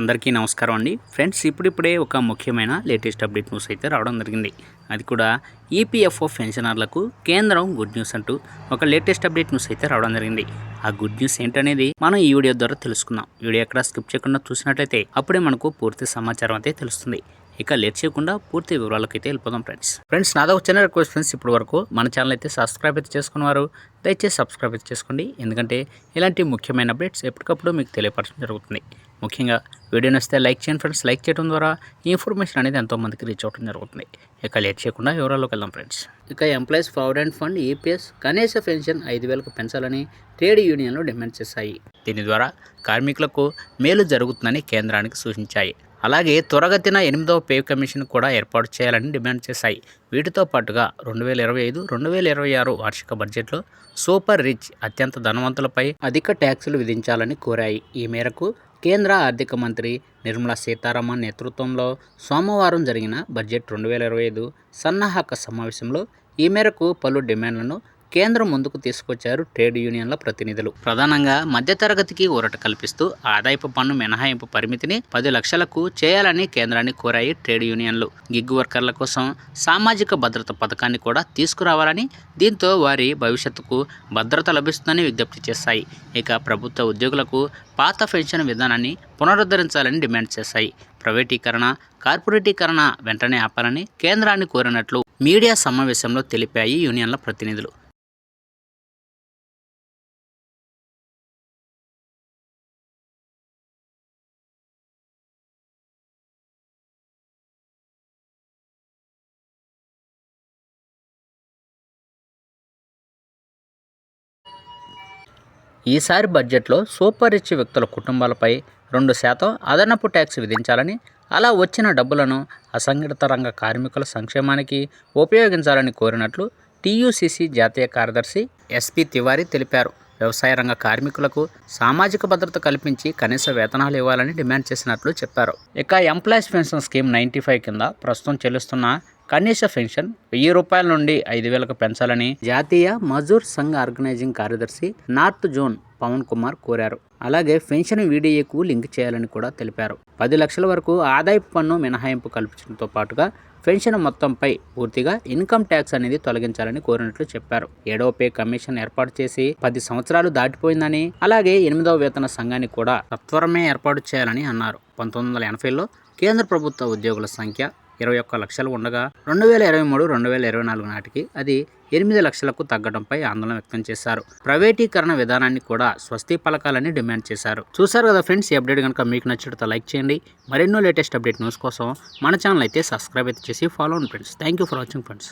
అందరికీ నమస్కారం అండి. ఫ్రెండ్స్ ఇప్పుడిప్పుడే ఒక ముఖ్యమైన లేటెస్ట్ అప్డేట్ న్యూస్ అయితే రావడం జరిగింది. అది కూడా ఈపీఎఫ్ఓ పెన్షనర్లకు కేంద్రం గుడ్ న్యూస్ అంటూ ఒక లేటెస్ట్ అప్డేట్ న్యూస్ అయితే రావడం జరిగింది. ఆ గుడ్ న్యూస్ ఏంటనేది మనం ఈ వీడియో ద్వారా తెలుసుకుందాం. వీడియో ఎక్కడ స్కిప్ చేయకుండా చూసినట్లయితే అప్పుడే మనకు పూర్తి సమాచారం అయితే తెలుస్తుంది. ఇక లేట్ చేయకుండా పూర్తి వివరాలకు అయితే వెళ్ళిపోదాం ఫ్రెండ్స్. ఫ్రెండ్స్ నాదో చిన్న రిక్వెస్ట్ ఫ్రెండ్స్ ఇప్పటి వరకు మన ఛానల్ అయితే సబ్స్క్రైబ్ అయితే చేసుకున్నవారు దయచేసి సబ్స్క్రైబ్ అయితే చేసుకోండి. ఎందుకంటే ఇలాంటి ముఖ్యమైన అప్డేట్స్ ఎప్పటికప్పుడు మీకు తెలియపరచడం జరుగుతుంది. ముఖ్యంగా వీడియో నచ్చితే లైక్ చేయండి ఫ్రెండ్స్ లైక్ చేయడం ద్వారా ఈ ఇన్ఫర్మేషన్ అనేది ఎంతోమందికి రీచ్ అవ్వడం జరుగుతుంది. ఇక లేట్ చేయకుండా వివరాల్లోకి వెళ్దాం ఫ్రెండ్స్ ఇక ఎంప్లాయీస్ ప్రావిడెంట్ ఫండ్ ఈపీఎస్ కనీస పెన్షన్ ఐదు వేలకు పెంచాలని ట్రేడ్ యూనియన్లు డిమాండ్ చేశాయి. దీని ద్వారా కార్మికులకు మేలు జరుగుతుందని కేంద్రానికి సూచించాయి. అలాగే త్వరగతిన ఎనిమిదవ పే కమిషన్ కూడా ఏర్పాటు చేయాలని డిమాండ్ చేశాయి. వీటితో పాటుగా రెండు వేల ఇరవై ఐదు రెండు వేల ఇరవై ఆరు వార్షిక బడ్జెట్లో సూపర్ రిచ్ అత్యంత ధనవంతులపై అధిక ట్యాక్సులు విధించాలని కోరాయి. ఈ మేరకు కేంద్ర ఆర్థిక మంత్రి నిర్మలా సీతారామన్ నేతృత్వంలో సోమవారం జరిగిన బడ్జెట్ రెండు వేల ఇరవై ఐదు సన్నాహక సమావేశంలో ఈ మేరకు పలు డిమాండ్లను కేంద్రం ముందుకు తీసుకొచ్చారు ట్రేడ్ యూనియన్ల ప్రతినిధులు. ప్రధానంగా మధ్యతరగతికి ఊరట కల్పిస్తూ ఆదాయపు పన్ను మినహాయింపు పరిమితిని పది లక్షలకు చేయాలని కేంద్రాన్ని కోరాయి ట్రేడ్ యూనియన్లు. గిగ్ వర్కర్ల కోసం సామాజిక భద్రత పథకాన్ని కూడా తీసుకురావాలని దీంతో వారి భవిష్యత్తుకు భద్రత లభిస్తుందని విజ్ఞప్తి చేశాయి. ఇక ప్రభుత్వ ఉద్యోగులకు పాత పెన్షన్ విధానాన్ని పునరుద్ధరించాలని డిమాండ్ చేశాయి. ప్రైవేటీకరణ కార్పొరేటీకరణ వెంటనే ఆపాలని కేంద్రాన్ని కోరినట్లు మీడియా సమావేశంలో తెలిపాయి యూనియన్ల ప్రతినిధులు. ఈసారి బడ్జెట్లో సూపర్ రిచ్ వ్యక్తుల కుటుంబాలపై రెండు శాతం అదనపు ట్యాక్స్ విధించాలని అలా వచ్చిన డబ్బులను అసంఘటిత రంగ కార్మికుల సంక్షేమానికి ఉపయోగించాలని కోరినట్లు టీయూసీసీ జాతీయ కార్యదర్శి ఎస్పి తివారీ తెలిపారు. వ్యవసాయ రంగ కార్మికులకు సామాజిక భద్రత కల్పించి కనీస వేతనాలు ఇవ్వాలని డిమాండ్ చేసినట్లు చెప్పారు. ఇక employees pension scheme ninety five కింద ప్రస్తుతం చెల్లిస్తున్న కనీస పెన్షన్ వెయ్యి రూపాయల నుండి ఐదు వేలకు పెంచాలని జాతీయ మజూర్ సంఘ ఆర్గనైజింగ్ కార్యదర్శి నార్త్ జోన్ పవన్ కుమార్ కోరారు. అలాగే పెన్షన్ వీడియోకు లింక్ చేయాలని కూడా తెలిపారు. పది లక్షల వరకు ఆదాయపు పన్ను మినహాయింపు కల్పించడంతో పాటుగా పెన్షన్ మొత్తంపై పూర్తిగా ఇన్కమ్ ట్యాక్స్ అనేది తొలగించాలని కోరినట్లు చెప్పారు. ఏడవ పే కమిషన్ ఏర్పాటు చేసి పది సంవత్సరాలు దాటిపోయిందని అలాగే ఎనిమిదవ వేతన సంఘాన్ని కూడా సత్వరమే ఏర్పాటు చేయాలని అన్నారు. పంతొమ్మిది వందల ఎనభైలో కేంద్ర ప్రభుత్వ ఉద్యోగుల సంఖ్య ఇరవై ఒక్క లక్షలు ఉండగా రెండు వేల ఇరవై మూడు రెండు వేల ఇరవై నాలుగు నాటికి అది ఎనిమిది లక్షలకు తగ్గడంపై ఆందోళన వ్యక్తం చేశారు. ప్రైవేటీకరణ విధానాన్ని కూడా స్వస్తి పలకాలని డిమాండ్ చేశారు. చూశారు కదా ఫ్రెండ్స్ ఈ అప్డేట్ కనుక మీకు నచ్చినట్టు లైక్ చేయండి. మరెన్నో లేటెస్ట్ అప్డేట్ న్యూస్ కోసం మన ఛానల్ అయితే సబ్స్క్రైబ్ అయితే చేసి ఫాలో అవ్వండి friends. Thank you for watching friends